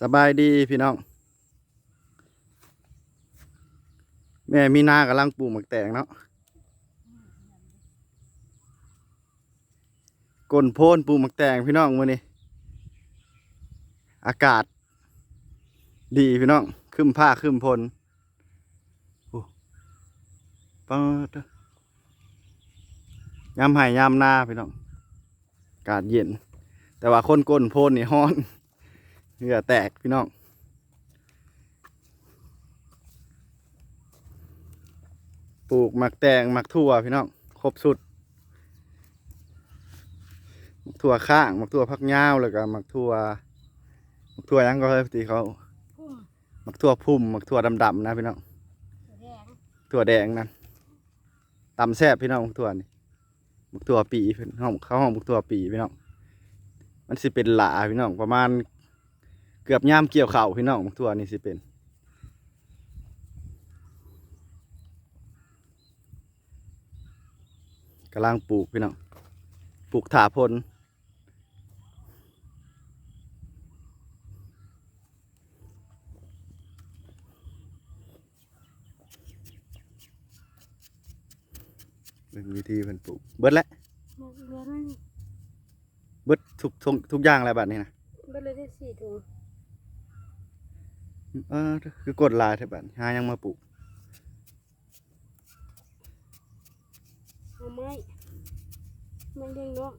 สบายดีพี่น้อง แม่มีนากำลังปลูกหมักแตงเนาะก้นโพนปลูกหมักแตงพี่น้องมื้อนี้ อากาศ ดีพี่น้องครึมผ้าครึมพลโอ้ปาดเด้อยามไห่ยามนาพี่น้องอากาศเย็น แต่ว่าคนก้นโพนนี่ฮ้อน เหงื่อแตกพี่น้องปลูกหมักแตงหมักถั่วพี่น้องครบสุดหมักถั่วข้างหมักถั่วพักยาวแล้วก็หมักถั่วหมักถั่วยังก็เลยตีเขาหมักถั่วพุ่มหมักถั่วดำๆนะพี่น้องแดงถั่วแดงนั่นตำแซ่บพี่น้องหมักถั่วนี่หมักถั่วปีพี่น้องเขาห้องหมักถั่วปีพี่น้องมันสิเป็นหลาพี่น้องประมาณ เกือบย่ามเกี่ยวเข่าวพี่น้องหมักถั่วนี่สิเป็นกำลังปลูกพี่น้องปลูกถาพลเป็นวิธีเพิ่นปลูกเบิดแล้วหมดเรือนั่นเบิดทุกทุกทุกอย่างอะไรแบบนี้นะ เบิดเลยได้สี่ถุง เออคือกดลายแถบบัดหายังมาปลูกเอาไม้ไม้เด้งเนาะ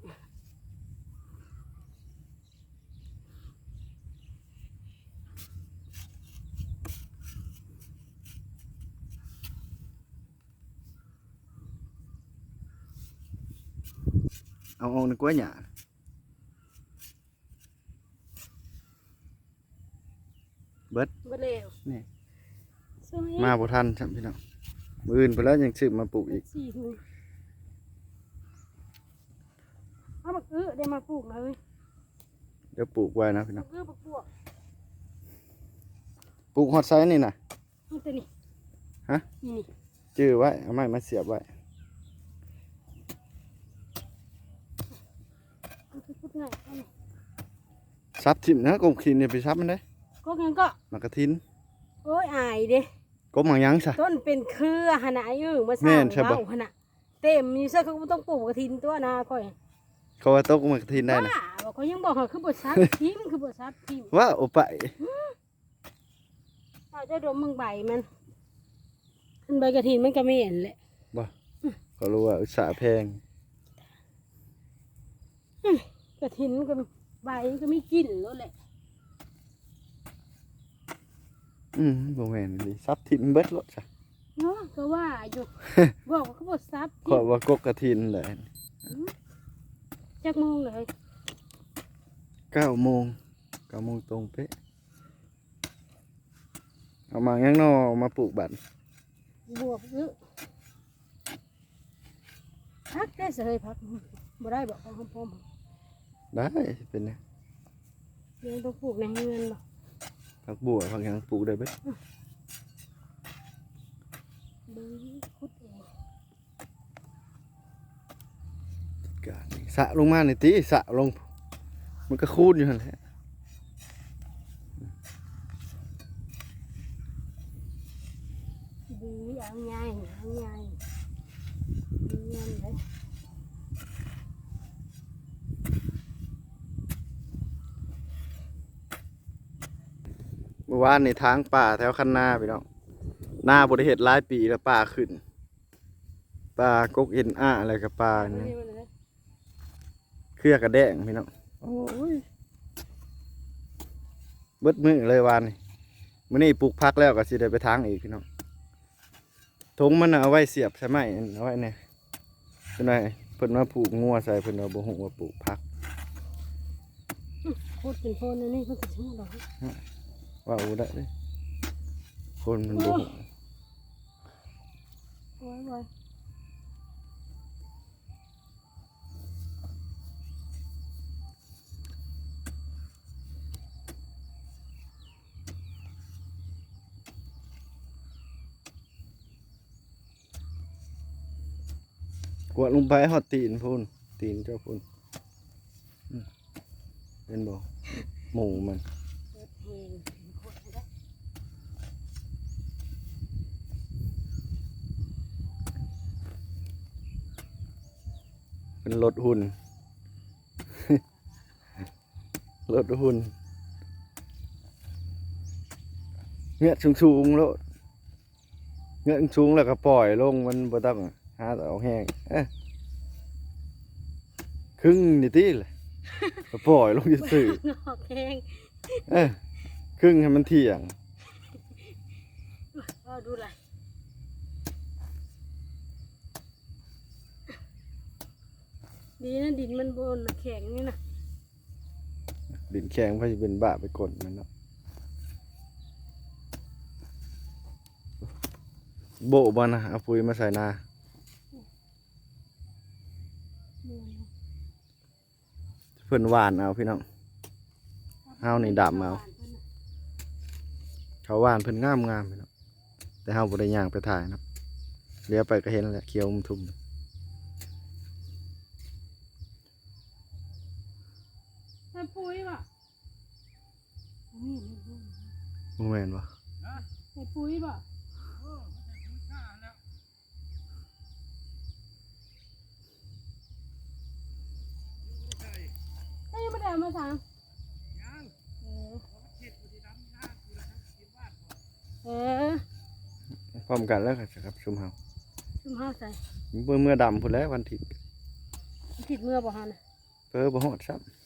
เอาเอาในกล้วยหยา เบิดแล้วนี่สวยมาบ่ทันครับพี่น้องมืออื่นไปแล้วยังซื้อมาปลูกอีกสี่ถุงเอาบักอื้อได้มาปลูกเลยเดี๋ยวปลูกไว้นะพี่น้บัองกอื้อบักบวกปลูกฮอตไซส์นี่นะนี่ตัวนี้ฮะนี่นี่จื้อไว้เอาไม้มาเสียบไว้มันคือพูดง่ายอันนี้ซับทิมนะกบขินเนี่ยไปซับมันได้ ก็งั้นก็มากระทินโอ้ยอายเด้กบหมังยังซะต้นเป็นเครือหนนาอยู่มาสแม่ร้างนใช่ปะเว้าหนนาเต็มมีเสื้อเขาก็ต้องปลูกกระถินตัวนาค่อยเขาว่าตกมากระทินได้นะว่าบอกเขายังบอกเขาคือบทซับทิมคือบทซับทิมว่าโอไปเราจะดมมึงใบมันอันใบกระถินมันก็ไม่เห็นแหละก็รู้ว่าอุตสาห์แพงกระถินมันก็ใบมันก็ไม่กินแล้วแหละ อืมบ่แม่นดิซับทิมเบิดรถซะเนาะก็ว่าอยู่ บอกว่าเขาบทซับขอว่ากกกระทินเลยจักโมงเลยเก้าโมงเก้าโมงตรงเป๊ะเอามายังนอมาปลูกบัตรบวกเยอะพักได้เสยพักบ่ได้บอกเขาพร้อมได้เป็นไงเดี๋ยวต้องปลูกในเงินบ่ ผักบัวผักหยังปลูกได้เบิดเบิ่งคุดเองกาสะลงมาในตีสะลง มันก็คูดอยู่นั่นแหละ ดีเอาง่ายเอาง่ายดีเงินเลย เมื่อวานในทางป่าแถวคันนาพี่น้องหน้าบริเหตุหลายปีแล้วป่าขึ้นป่ากกเอ็นอ้าอะไรกับป่าเอานี่ให้มันเลยเครือกระแดงพี่น้องโอ้ยเบิดมือเลยวานนี่มื้อนี้ปลูกพักแล้วก็สิได้ไปทางอีกพี่น้องทงมันน่ะเอาไว้เสียบใช่ไหมเอาไว้เนี่ยเพิ่นว่าเพิ่นมาปลูกงัวใส่เพิ่นว่าบ่ฮู้ว่าปลูกพักพูดเป็นโพนอันนี่เพิ่งจะชิมดอก ว่าอูได้เด้คนมันบ่ฮู้โอ้ยโอ้ยกวดลงไปฮอดตีนพุ่นตีนเจ้าพุ่นอืมเป็นบ่หมูมัน เปิดแห เองโคตรได้ เป็นรถหุ่นรถหุ่นเงือกสูงๆแล้วเงือกสูงแล้วก็ปล่อยลงมันบ่ต้องหาเอาแห้งเอ้ยครึ่งนี่ติเลยก็ปล่อยลงซื่องอกแห้งๆเอ้ยครึ่งให้มันเที่ยงก็ดูเลย ดีนะดินมันบนแข็งนี่นะดินแข็งเพราะจะเป็นบ้าไปกดมันเนาะโบบ่นะเอาปุ๋ยมาใส่นาเพิ่อนหวานเอาพี่น้องเอานี่ดำเอาเขาหวานเพิ่อนงามงามพี่น้องแต่เฮาบ่ได้ย่างไปถ่ายนะเลี้ยวไปก็เห็นแหละเขียวมุมทุ่ม ใส่ปุ๋ยป่ะ บ่แม่นบ่ใส่ปุ๋ยป่ะเอ้ยไม่ได้เอามาสั่งเออเออพร้อมกันแล้วก็จะครับชุมเฮาชุมห้าใส่เมื่อเมื่อดำพุ่นแล้ววันอาทิตย์ผิดเมื่อบ่ฮะนะเพ้อบ่ฮอดซ้ำ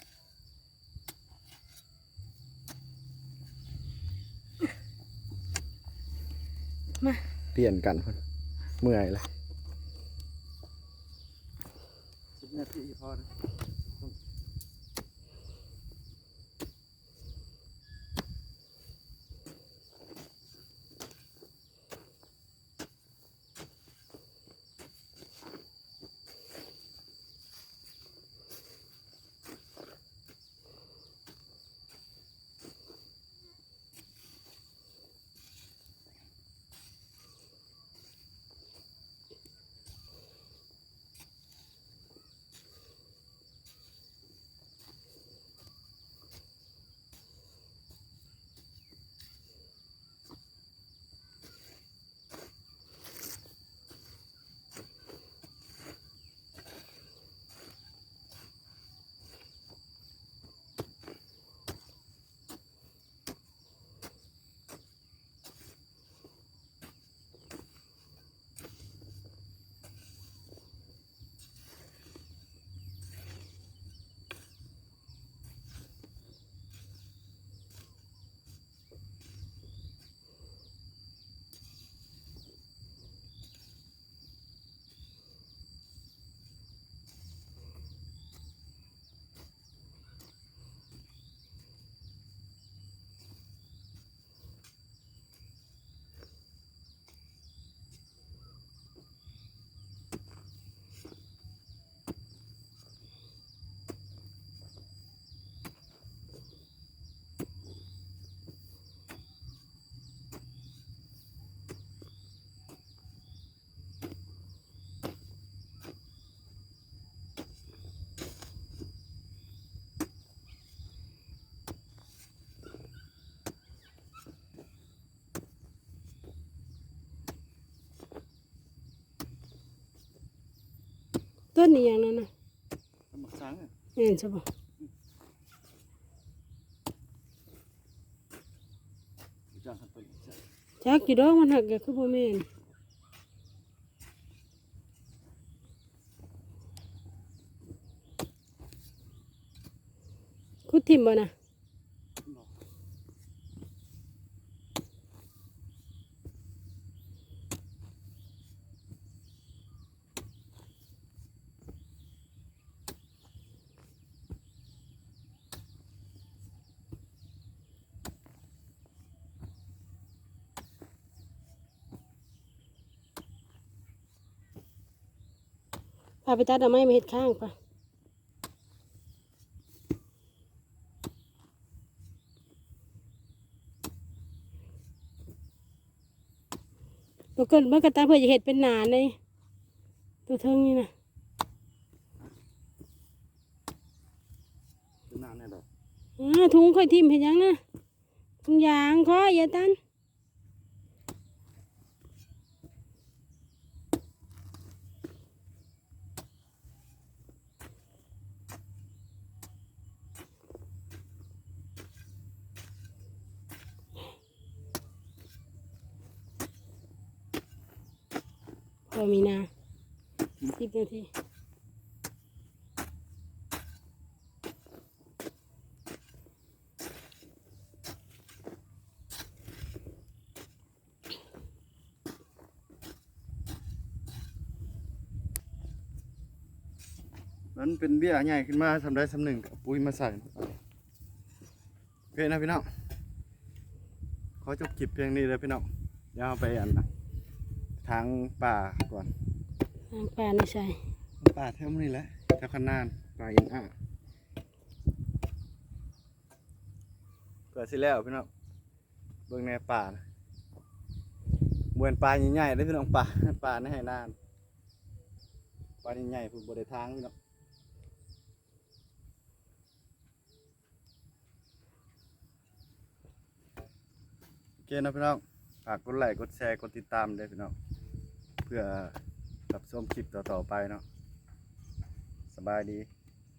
เปลี่ยนกันพุ่นเมื่อยเลย10นาทีพอ ต้นนี้อย่างนั้นนะสมัครสังอะเห็นใช่ปะจ้างกันไปใช่จักกี่ดอกมันหักก็คือบ่แม่นคุดทิมบ่นะ พาไปตัดเอาไม้มาเฮ็ดข้างปะตัวเกินเมื่อกระตาเพื่อจะเห็ดเป็นหนานเลยตัวเทิงนี่นะเป็นนานแน่ดอกอ่าถุงค่อยทิมเห็นยังนะทุกอย่างขออย่าตัน พอมีนาสิบนาทีมันเป็นเบี้ยใหญ่ขึ้นมาทำได้สำหนึ่งกับปุ๋ยมาใส่โอเคนะพี่น้องขอจบคลิปเพียงนี้เลยพี่น้องเดี๋ยวเอาไปอันนะ ทางป่าก่อนทางป่าในใส่ป่าแถวนี้แหละแถวขนานป่าอินอะเกิดสิแล้วพี่น้องเบิ่งในป่านะเหมือนป่าใหญ่ๆเลยพี่น้องป่าป่าในไหนานป่าใหญ่ๆผู้บริทางพี่น้องโอเคนะพี่น้องฝากกดไลค์กดแชร์กดติดตามด้วยพี่น้องเพื่อรับชมคลิปต่อๆไปเนาะสบายดี